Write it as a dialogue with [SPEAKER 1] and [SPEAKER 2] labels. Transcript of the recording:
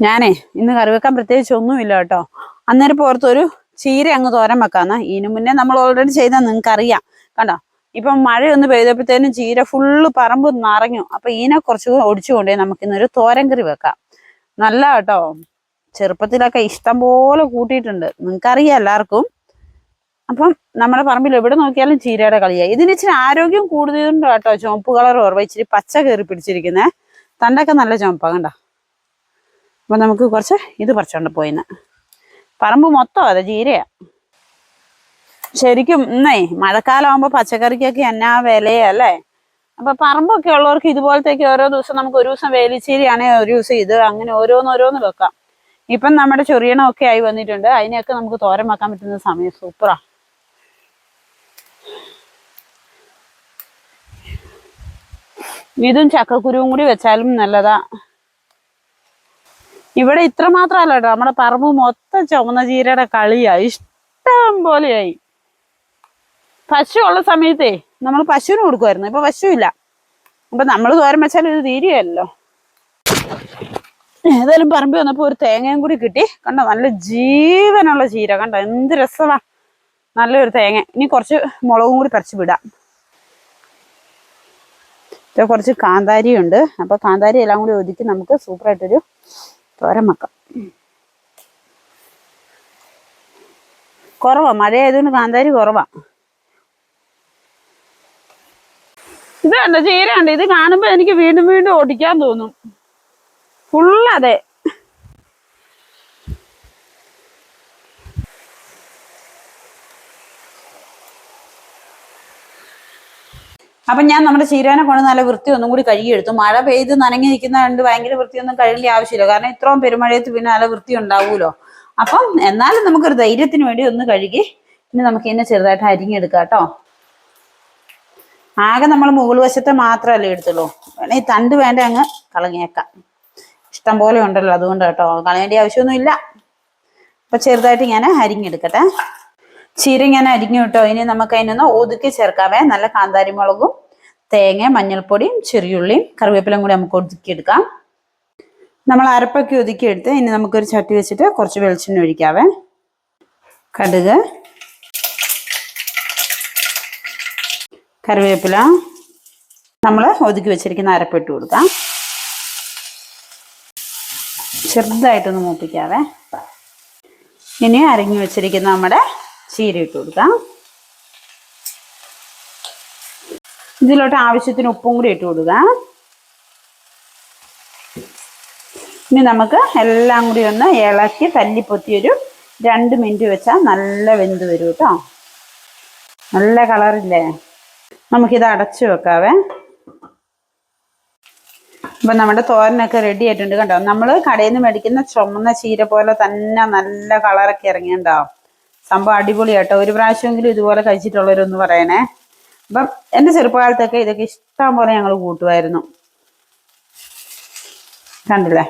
[SPEAKER 1] ഞാനേ ഇന്ന് കറി വെക്കാൻ പ്രത്യേകിച്ച് ഒന്നുമില്ല കേട്ടോ. അന്നേരം പുറത്തൊരു ചീര അങ്ങ് തോരൻ വെക്കാന്ന്. ഇതിനു മുന്നേ നമ്മൾ ഓൾറെഡി ചെയ്താൽ നിങ്ങൾക്ക് അറിയാം കണ്ടോ? ഇപ്പം മഴയൊന്ന് പെയ്തപ്പോഴത്തേനും ചീര ഫുള്ള് പറമ്പ് നിറഞ്ഞു. അപ്പൊ ഇതിനെ കുറച്ച് ഒടിച്ചുകൊണ്ട് നമുക്ക് ഇന്നൊരു തോരൻ കറി വെക്കാം. നല്ല കേട്ടോ. ചെറുപ്പത്തിലൊക്കെ ഇഷ്ടം പോലെ കൂട്ടിയിട്ടുണ്ട്. നിങ്ങൾക്കറിയാം എല്ലാവർക്കും. അപ്പം നമ്മുടെ പറമ്പിൽ എവിടെ നോക്കിയാലും ചീരയുടെ കളിയായി. ഇതിന് ഇച്ചിരി ആരോഗ്യം കൂടുതലുണ്ട് കേട്ടോ. ചുവപ്പ് കളർ ഓർവ ഇച്ചിരി പച്ച കയറി പിടിച്ചിരിക്കുന്നേ. തണ്ടൊക്കെ നല്ല ചുവപ്പാണ് കണ്ടോ? അപ്പൊ നമുക്ക് കുറച്ച് ഇത് പറിച്ചുകൊണ്ട് പോയിന്ന്. പറമ്പ് മൊത്തം അതെ ജീരയാണ് ശരിക്കും ഇന്നേ മഴക്കാലം ആകുമ്പോ പച്ചക്കറിക്കൊക്കെ എന്നാ വിലയാ അല്ലേ? അപ്പം പറമ്പൊക്കെ ഉള്ളവർക്ക് ഇതുപോലത്തേക്ക് ഓരോ ദിവസം നമുക്ക് ഒരു ദിവസം വേലിച്ചീരയാണെങ്കിൽ ഒരു ദിവസം ഇത് അങ്ങനെ ഓരോന്ന് ഓരോന്ന് വെക്കാം. ഇപ്പം നമ്മുടെ ചൊറിയണമൊക്കെ ആയി വന്നിട്ടുണ്ട്. അതിനെയൊക്കെ നമുക്ക് തോരൻ വെക്കാൻ പറ്റുന്ന സമയം സൂപ്പറാ. ഇതും ചക്കക്കുരുവും കൂടി വെച്ചാലും നല്ലതാ. ഇവിടെ ഇത്ര മാത്രമല്ല കേട്ടോ. നമ്മുടെ പറമ്പ് മൊത്തം ചുമന്ന ചീരയുടെ കളിയായി ഇഷ്ടം പോലെയായി. പശു ഉള്ള സമയത്തേ നമ്മൾ പശുവിന് കൊടുക്കുമായിരുന്നു. ഇപ്പൊ പശു ഇല്ല അപ്പൊ നമ്മൾ തോരം വെച്ചാൽ ഇത് തീരുകയല്ലോ. ഏതായാലും പറമ്പ് വന്നപ്പോ ഒരു തേങ്ങയും കൂടി കിട്ടി. കണ്ടോ? നല്ല ജീവനുള്ള ചീര. കണ്ടോ? എന്ത് രസമാ. നല്ലൊരു തേങ്ങ. ഇനി കുറച്ച് മുളകും കൂടി പറിച്ച് വിടാം. കുറച്ച് കാന്താരിയുണ്ട്. അപ്പൊ കാന്താരി എല്ലാം കൂടി ഒതുക്കി നമുക്ക് സൂപ്പറായിട്ടൊരു തോരൻ വെക്കാം മഴ ആയതുകൊണ്ട് കാന്താരി കുറവാ. ഇത് എന്താ ചീരണ്ട് ഇത് കാണുമ്പോ എനിക്ക് വീണ്ടും വീണ്ടും ഓടിക്കാൻ തോന്നും. ഫുള്ള് അതെ. അപ്പൊ ഞാൻ നമ്മുടെ ചീരാനെ കൊണ്ട് നല്ല വൃത്തി ഒന്നും കൂടി കഴുകിയെടുത്തു. മഴ പെയ്ത് നനഞ്ഞു നിൽക്കുന്ന കണ്ട് ഭയങ്കര വൃത്തിയൊന്നും കഴുകേണ്ട ആവശ്യമില്ല. കാരണം ഇത്രയും പെരുമഴയത്ത് പിന്നെ നല്ല വൃത്തി ഉണ്ടാവുമല്ലോ അപ്പം എന്നാലും നമുക്കൊരു ധൈര്യത്തിന് വേണ്ടി ഒന്ന് കഴുകി ഇനി നമുക്ക് ഇതിനെ ചെറുതായിട്ട് അരിഞ്ഞെടുക്കാം കേട്ടോ. ആകെ നമ്മൾ മുകൾ വശത്തെ മാത്രമല്ലേ എടുത്തുള്ളൂ. വേണേ ഈ തണ്ട് വേണ്ട അങ്ങ് കളഞ്ഞേക്കാം. ഇഷ്ടം പോലെ ഉണ്ടല്ലോ അതുകൊണ്ട് കേട്ടോ. കളയേണ്ട ആവശ്യമൊന്നുമില്ല. അപ്പൊ ചെറുതായിട്ട് ഞാൻ അരിഞ്ഞെടുക്കട്ടെ. ചീര ഞാൻ അരിഞ്ഞു കേട്ടോ. ഇനി നമുക്ക് അതിനൊന്ന് ഒതുക്കി ചേർക്കാവേ നല്ല കാന്താരി മുളകും തേങ്ങ മഞ്ഞൾപ്പൊടിയും ചെറിയുള്ളിയും കറിവേപ്പിലും കൂടി നമുക്ക് ഒതുക്കിയെടുക്കാം നമ്മൾ അരപ്പൊക്കെ ഒതുക്കി എടുത്ത് ഇനി നമുക്കൊരു ചട്ടി വെച്ചിട്ട് കുറച്ച് വെളിച്ചെണ്ണ ഒഴിക്കാവേ കടുക് കറിവേപ്പില നമ്മൾ ഒതുക്കി വെച്ചിരിക്കുന്ന അരപ്പിട്ട് കൊടുക്കാം. ചെറുതായിട്ടൊന്ന് മൂപ്പിക്കാവേ ഇനി അരങ്ങി വെച്ചിരിക്കുന്ന നമ്മുടെ ചീര ഇട്ട് കൊടുക്കാം. ഇതിലോട്ട് ആവശ്യത്തിന് ഉപ്പും കൂടി ഇട്ട് കൊടുക്കാം. ഇനി നമുക്ക് എല്ലാം കൂടി ഒന്ന് ഇളക്കി തല്ലിപ്പൊത്തി ഒരു രണ്ട് മിനിറ്റ് വെച്ചാൽ നല്ല വെന്ത് വരും കേട്ടോ നല്ല കളറില്ലേ നമുക്കിത് അടച്ചു വെക്കാവേ. അപ്പം നമ്മുടെ തോരനൊക്കെ റെഡി ആയിട്ടുണ്ട് കണ്ടോ? നമ്മൾ കടയിൽ നിന്ന് മേടിക്കുന്ന ചുമന്ന ചീര പോലെ തന്നെ നല്ല കളറൊക്കെ ഇറങ്ങിയിട്ടുണ്ടാവും സംഭവം അടിപൊളിയാട്ടോ ഒരു പ്രാവശ്യമെങ്കിലും ഇതുപോലെ കഴിച്ചിട്ടുള്ളവരൊന്ന് പറയണേ. അപ്പം എന്റെ ചെറുപ്പകാലത്തൊക്കെ ഇതൊക്കെ ഇഷ്ടം പോലെ ഞങ്ങൾ കൂട്ടുമായിരുന്നു. കണ്ടില്ലേ?